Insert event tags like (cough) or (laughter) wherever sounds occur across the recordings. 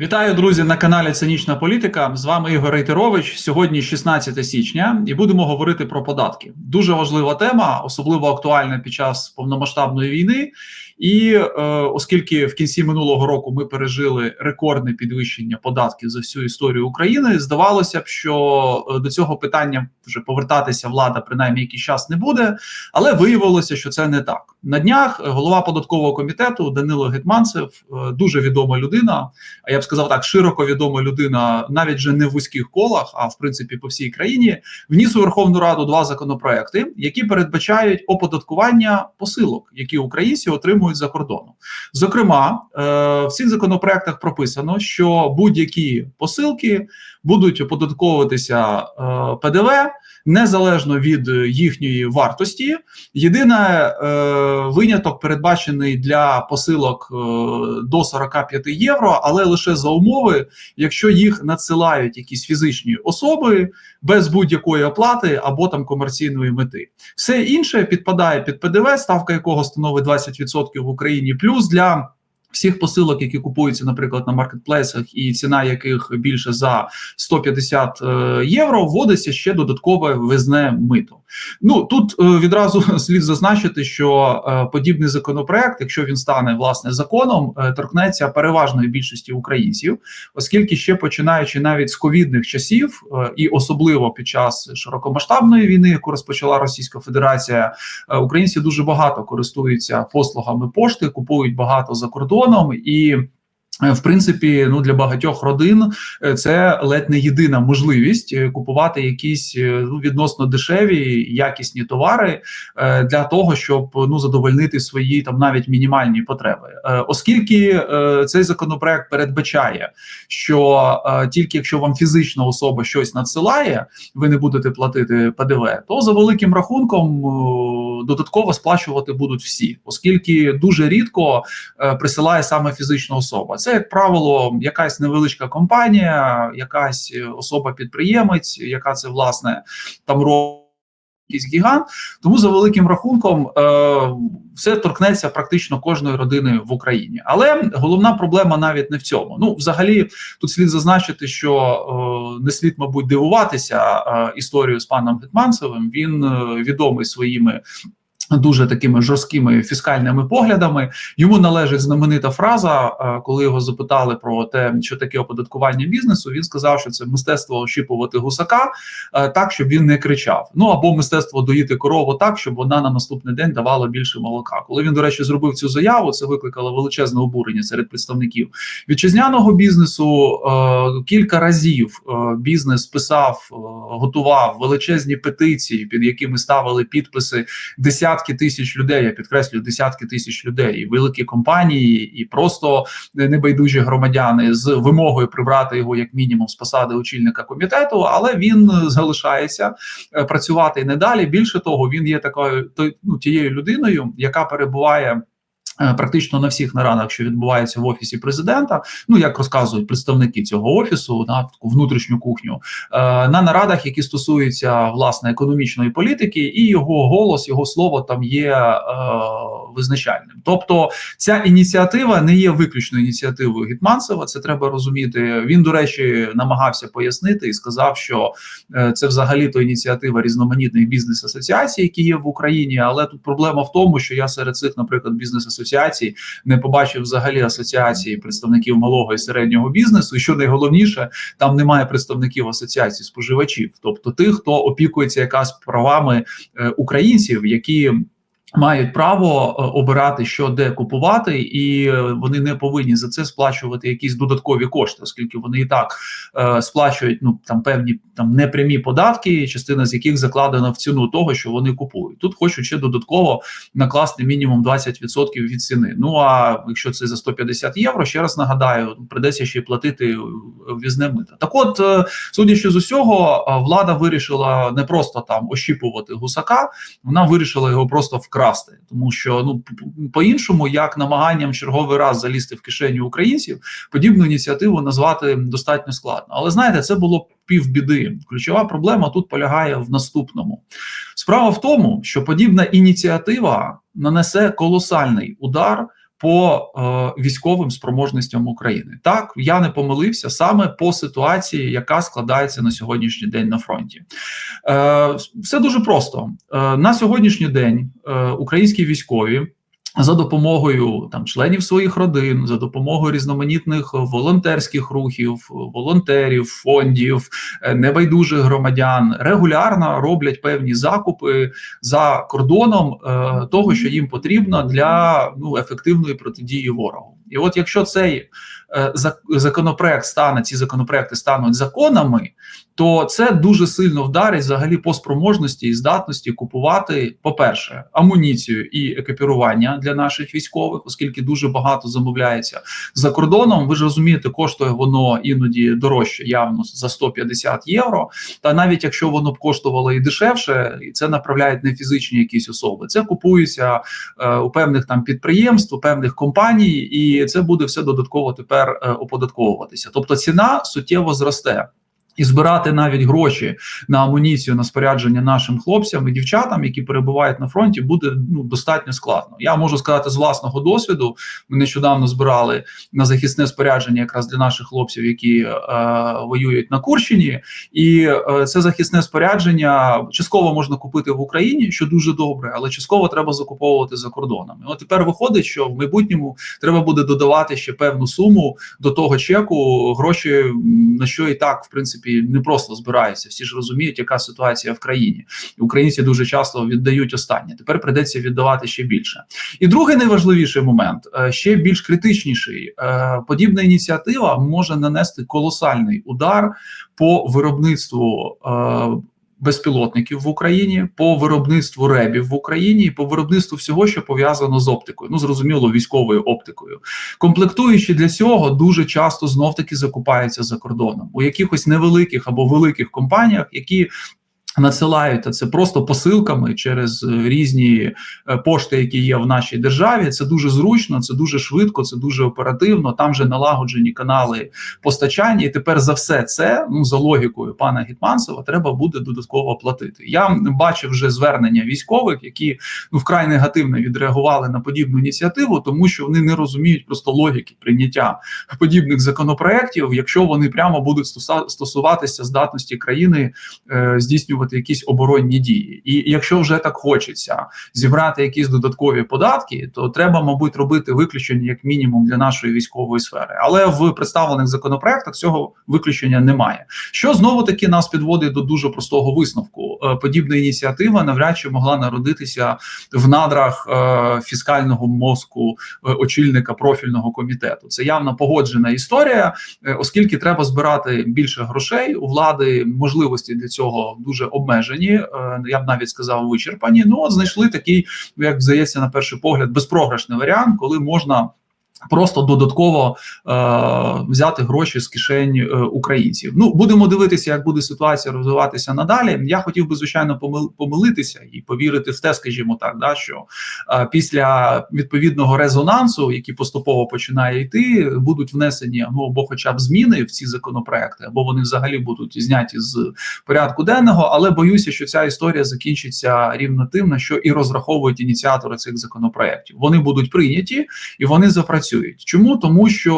Вітаю, друзі, на каналі Цинічна Політика. З вами Ігор Рейтерович. Сьогодні 16 січня, і будемо говорити про податки. Дуже важлива тема, особливо актуальна під час повномасштабної війни. І е, оскільки в кінці минулого року ми пережили рекордне підвищення податків за всю історію України, здавалося б, що е, до цього питання вже повертатися влада принаймні якийсь час не буде, але виявилося, що це не так. На днях голова податкового комітету Данило Гетманцев, е, дуже відома людина. А я б сказав так, широко відома людина, навіть вже не в вузьких колах, а в принципі по всій країні, вніс у Верховну Раду два законопроекти, які передбачають оподаткування посилок, які українці отримують за кордоном. Зокрема, е, в цих законопроектах прописано, що будь-які посилки будуть оподатковуватися е, ПДВ незалежно від їхньої вартості. Єдине е, виняток передбачений для посилок до 45 євро, але лише за умови, якщо їх надсилають якісь фізичні особи без будь-якої оплати або там комерційної мети. Все інше підпадає під ПДВ, ставка якого становить 20% в Україні, плюс для Всіх посилок, які купуються, наприклад, на маркетплейсах, і ціна яких більше за 150 е, євро, вводиться ще додаткове визне мито. Ну тут е, відразу (laughs) слід зазначити, що е, подібний законопроект, якщо він стане власне законом, торкнеться переважної більшості українців, оскільки ще починаючи навіть з ковідних часів, і особливо під час широкомасштабної війни, яку розпочала Російська Федерація, українці дуже багато користуються послугами пошти, купують багато за кордон кордоном і. Е, в принципі, ну для багатьох родин е, це ледь не єдина можливість е, купувати якісь ну відносно дешеві якісні товари для того, щоб ну задовольнити свої там навіть мінімальні потреби, оскільки цей законопроект передбачає, що тільки якщо вам фізична особа щось надсилає, ви не будете платити ПДВ, то за великим рахунком додатково сплачувати будуть всі, оскільки дуже рідко присилає саме фізична особа. Це як правило якась невеличка компанія, якась особа-підприємець, яка це власне там робить. Якийсь гігант, тому за великим рахунком е, все торкнеться практично кожної родини в Україні. Але головна проблема навіть не в цьому. Ну, взагалі, тут слід зазначити, що е, не слід, мабуть, дивуватися е, історію з паном Гетманцевим. Він відомий своїми Дуже такими жорсткими фіскальними поглядами йому належить знаменита фраза, е, коли його запитали про те, що таке оподаткування бізнесу. Він сказав, що це мистецтво ощіпувати гусака е, так, щоб він не кричав. Ну або мистецтво доїти корову так, щоб вона на наступний день давала більше молока. Коли він, до речі, зробив цю заяву, це викликало величезне обурення серед представників вітчизняного бізнесу. Е, кілька разів бізнес писав, готував величезні петиції, під якими ставили підписи десятки десятки тисяч людей. Я підкреслюю десятки тисяч людей, і великі компанії, і просто небайдужі громадяни з вимогою прибрати його як мінімум з посади очільника комітету, але він залишається е, працювати і не далі. Більше того, він є такою ну, тією людиною, яка перебуває. Е, практично на всіх нарадах, що відбувається в офісі президента, ну як розказують представники цього офісу, на таку внутрішню кухню е, на нарадах, які стосуються власне економічної політики, і його голос, його слово там є е, визначальним. Тобто, ця ініціатива не є виключною ініціативою Гітманцева. Це треба розуміти. Він, до речі, намагався пояснити і сказав, що це взагалі то ініціатива різноманітних бізнес асоціацій, які є в Україні. Але тут проблема в тому, що я серед цих, наприклад, бізнес асоціацій асоціацій, не побачив взагалі асоціації представників малого і середнього бізнесу. І що найголовніше, там немає представників асоціації споживачів, тобто тих, хто опікується якраз правами е, українців, які Мають право е, обирати, що де купувати, і е, вони не повинні за це сплачувати якісь додаткові кошти, оскільки вони і так е, сплачують ну там певні там непрямі податки, частина з яких закладена в ціну того, що вони купують. Тут хочуть ще додатково накласти мінімум 20% від ціни. Ну а якщо це за 150 євро, ще раз нагадаю, придеться ще платити візне мита. Так, от е, судячи з усього, влада вирішила не просто там ощіпувати гусака, вона вирішила його просто вкрасти вкрасти, тому що ну по-іншому, як намаганням черговий раз залізти в кишеню українців, подібну ініціативу назвати достатньо складно. Але знаєте, це було півбіди. Ключова проблема тут полягає в наступному. Справа в тому, що подібна ініціатива нанесе колосальний удар по е, військовим спроможностям України. Так я не помилився саме по ситуації, яка складається на сьогоднішній день на фронті. Е, Все дуже просто е, на сьогоднішній день. Е, українські військові за допомогою там членів своїх родин, за допомогою різноманітних волонтерських рухів, волонтерів, фондів, е, небайдужих громадян регулярно роблять певні закупи за кордоном е, того, що їм потрібно для ну ефективної протидії ворогу. І от якщо цей е, законопроект стане, ці законопроекти стануть законами, то це дуже сильно вдарить взагалі по спроможності і здатності купувати, по-перше, амуніцію і екіпірування для наших військових, оскільки дуже багато замовляється за кордоном. Ви ж розумієте, коштує воно іноді дорожче, явно за 150 євро. Та навіть якщо воно б коштувало і дешевше, і це направляють не фізичні якісь особи. Це купується е, у певних там підприємств, у певних компаній, і це буде все додатково тепер е, оподатковуватися. Тобто ціна суттєво зросте. І збирати навіть гроші на амуніцію на спорядження нашим хлопцям і дівчатам, які перебувають на фронті, буде ну достатньо складно. Я можу сказати з власного досвіду. Ми нещодавно збирали на захисне спорядження, якраз для наших хлопців, які е, воюють на Курщині, і е, це захисне спорядження частково можна купити в Україні, що дуже добре, але частково треба закуповувати за кордонами. От тепер виходить, що в майбутньому треба буде додавати ще певну суму до того чеку, гроші на що і так в принципі принципі не просто збираються. Всі ж розуміють, яка ситуація в країні. Українці дуже часто віддають останнє. Тепер придеться віддавати ще більше. І другий найважливіший момент е, ще більш критичніший. Е, подібна ініціатива може нанести колосальний удар по виробництву. Безпілотників в Україні, по виробництву ребів в Україні і по виробництву всього, що пов'язано з оптикою. Ну зрозуміло, військовою оптикою. Комплектуючі для цього дуже часто знов таки закупаються за кордоном у якихось невеликих або великих компаніях, які Надсилають це просто посилками через е, різні е, пошти, які є в нашій державі. Це дуже зручно, це дуже швидко, це дуже оперативно. Там вже налагоджені канали постачання. І тепер за все це ну за логікою пана Гітманцева треба буде додатково платити. Я бачив вже звернення військових, які ну вкрай негативно відреагували на подібну ініціативу, тому що вони не розуміють просто логіки прийняття подібних законопроєктів, якщо вони прямо будуть стосуватися здатності країни е, здійснювати виконувати якісь оборонні дії. І якщо вже так хочеться зібрати якісь додаткові податки, то треба, мабуть, робити виключення як мінімум для нашої військової сфери. Але в представлених законопроектах цього виключення немає. Що знову таки нас підводить до дуже простого висновку. Е, подібна ініціатива навряд чи могла народитися в надрах е, фіскального мозку е, очільника профільного комітету. Це явно погоджена історія, оскільки треба збирати більше грошей у влади можливості для цього дуже обмежені, е, я б навіть сказав, вичерпані. Ну знайшли такий, як здається, на перший погляд, безпрограшний варіант, коли можна. Просто додатково е, взяти гроші з кишень е, українців. Ну будемо дивитися, як буде ситуація розвиватися надалі. Я хотів би звичайно помил, помилитися і повірити в те, скажімо так, да що е, після відповідного резонансу, який поступово починає йти, будуть внесені ну або, хоча б зміни в ці законопроекти, або вони взагалі будуть зняті з порядку денного. Але боюся, що ця історія закінчиться рівно тим, на що і розраховують ініціатори цих законопроектів. Вони будуть прийняті і вони запрацюють працюють. Чому тому, що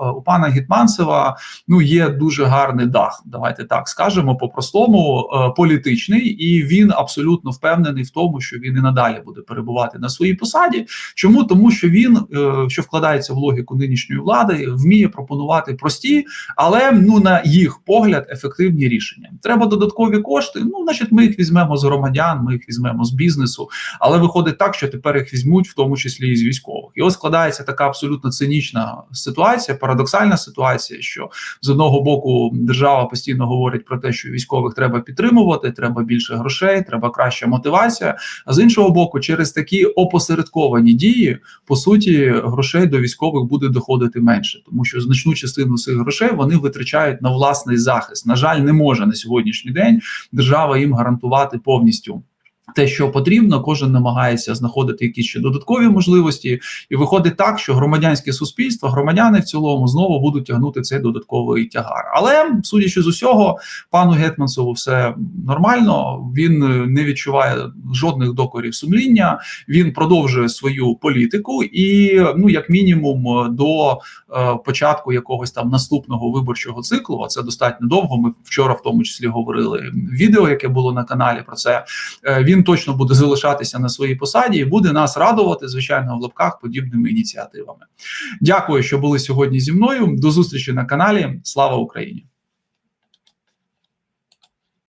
е, у пана Гітманцева ну є дуже гарний дах. Давайте так скажемо по-простому, е, політичний, і він абсолютно впевнений в тому, що він і надалі буде перебувати на своїй посаді. Чому тому, що він е, що вкладається в логіку нинішньої влади, вміє пропонувати прості, але ну на їх погляд ефективні рішення. Треба додаткові кошти. Ну, значить, ми їх візьмемо з громадян, ми їх візьмемо з бізнесу, але виходить так, що тепер їх візьмуть, в тому числі і з військових. І ось складається така абсолютно абсолютно цинічна ситуація, парадоксальна ситуація, що з одного боку держава постійно говорить про те, що військових треба підтримувати, треба більше грошей, треба краща мотивація. А з іншого боку, через такі опосередковані дії, по суті, грошей до військових буде доходити менше, тому що значну частину цих грошей вони витрачають на власний захист. На жаль, не може на сьогоднішній день держава їм гарантувати повністю. Те, що потрібно, кожен намагається знаходити якісь ще додаткові можливості, і виходить так, що громадянське суспільство, громадяни в цілому знову будуть тягнути цей додатковий тягар. Але судячи з усього, пану Гетманцеву все нормально. Він е, не відчуває жодних докорів сумління. Він продовжує свою політику, і ну, як мінімум, до е, початку якогось там наступного виборчого циклу, а це достатньо довго. Ми вчора, в тому числі, говорили відео, яке було на каналі про це. Е, він точно буде залишатися на своїй посаді і буде нас радувати, звичайно, в лапках подібними ініціативами. Дякую, що були сьогодні зі мною. До зустрічі на каналі. Слава Україні!